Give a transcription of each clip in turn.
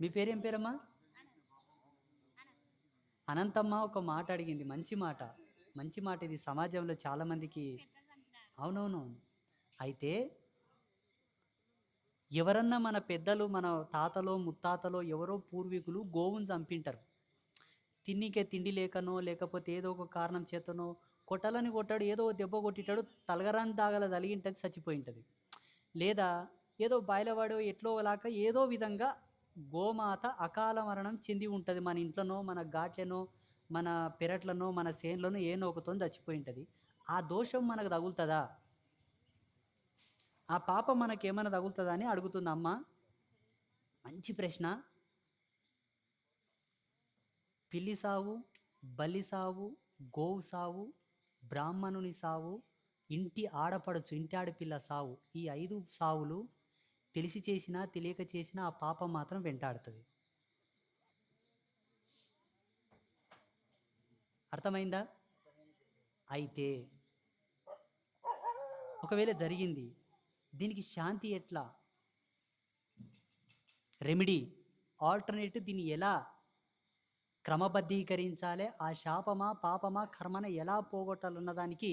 మీ పేరేం పేరమ్మా? అనంతమ్మ ఒక మాట అడిగింది మంచి మాట. మంచి మాట ఇది. సమాజంలో చాలామందికి అవునవును. అయితే ఎవరన్నా మన పెద్దలు మన తాతలో ముత్తాతలో ఎవరో పూర్వీకులు గోవును చంపింటారు. తిన్నికే తిండి లేకనో లేకపోతే ఏదో ఒక కారణం చేతనో కొట్టాలని కొట్టాడు ఏదో దెబ్బ కొట్టిటాడు తలగరాని దాగల తలిగింటది చచ్చిపోయింటది. లేదా ఏదో బాయిలవాడో ఎట్లో లాక ఏదో విధంగా గోమాత అకాల మరణం చెంది ఉంటుంది. మన ఇంట్లోనో మన ఘాట్లనో మన పెరట్లనో మన సేన్లోనో ఏ నోకతో చచ్చిపోయి ఉంటుంది. ఆ దోషం మనకు తగులుతుందా? ఆ పాపం మనకేమైనా తగులుతుందా అని అడుగుతుంది అమ్మ. మంచి ప్రశ్న. పిల్లి సావు బలి సావు గోవు సావు బ్రాహ్మణుని సావు ఇంటి ఆడపడచ్చు ఇంటి ఆడపిల్ల సావు ఈ ఐదు సావులు తెలిసి చేసినా తెలియక చేసినా ఆ పాపం మాత్రం వెంటాడుతుంది. అర్థమైందా? అయితే ఒకవేళ జరిగింది దీనికి శాంతి ఎట్లా? రెమెడీ ఆల్టర్నేటివ్ దీన్ని ఎలా క్రమబద్ధీకరించాలి? ఆ శాపమా పాపమా కర్మన ఎలా పోగొట్టాలన్న దానికి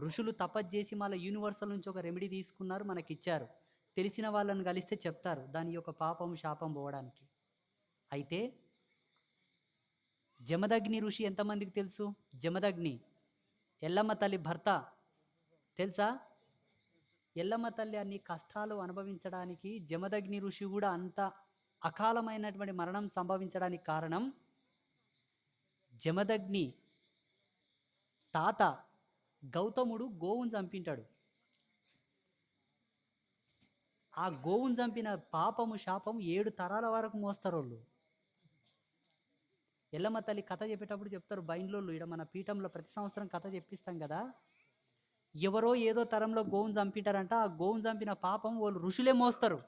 ఋషులు తపస్సు చేసి మళ్ళీ యూనివర్సల్ నుంచి ఒక రెమెడీ తీసుకున్నారు మనకిచ్చారు. తెలిసిన వాళ్ళని కలిస్తే చెప్తారు దాని యొక్క పాపం శాపం పోవడానికి. అయితే జమదగ్ని ఋషి ఎంతమందికి తెలుసు? జమదగ్ని ఎల్లమ్మ తల్లి భర్త తెలుసా? ఎల్లమ్మ తల్లి అన్ని కష్టాలు అనుభవించడానికి జమదగ్ని ఋషి కూడా అంత అకాలమైనటువంటి మరణం సంభవించడానికి కారణం జమదగ్ని తాత గౌతముడు గోవును చంపింటాడు. ఆ గోవును చంపిన పాపము శాపం ఏడు తరాల వరకు మోస్తారు వాళ్ళు ఎల్లమ్మ తల్లి కథ చెప్పేటప్పుడు చెప్తారు బైండ్లోళ్ళు ఇక్కడ మన పీఠంలో ప్రతి సంవత్సరం కథ చెప్పిస్తాం కదా. ఎవరో ఏదో తరంలో గోవును చంపింటారంట ఆ గోవును చంపిన పాపం వాళ్ళు ఋషులే మోస్తారు.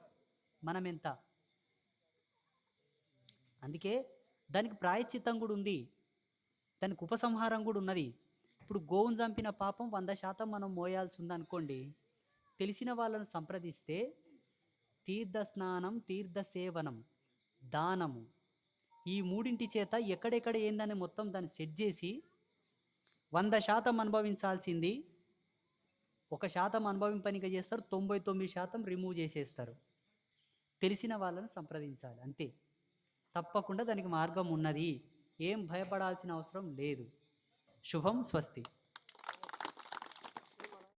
మనం ఎంత? అందుకే దానికి ప్రాయశ్చిత్తం కూడా ఉంది. దానికి ఉపసంహారం కూడా ఉన్నది. ఇప్పుడు గోవును చంపిన పాపం వంద శాతం మనం మోయాల్సి ఉందనుకోండి తెలిసిన వాళ్ళను సంప్రదిస్తే తీర్థ స్నానం తీర్థ సేవనం దానము. ఈ మూడింటి చేత ఎక్కడెక్కడ ఏందని మొత్తం దాన్ని సెట్ చేసి వంద శాతం అనుభవించాల్సింది. ఒక శాతం అనుభవింపనిక చేస్తారు తొంభై తొమ్మిది శాతం రిమూవ్ చేసేస్తారు. తెలిసిన వాళ్ళని సంప్రదించాలి అంతే. తప్పకుండా దానికి మార్గం ఉన్నది. ఏం భయపడాల్సిన అవసరం లేదు. శుభం స్వస్తి.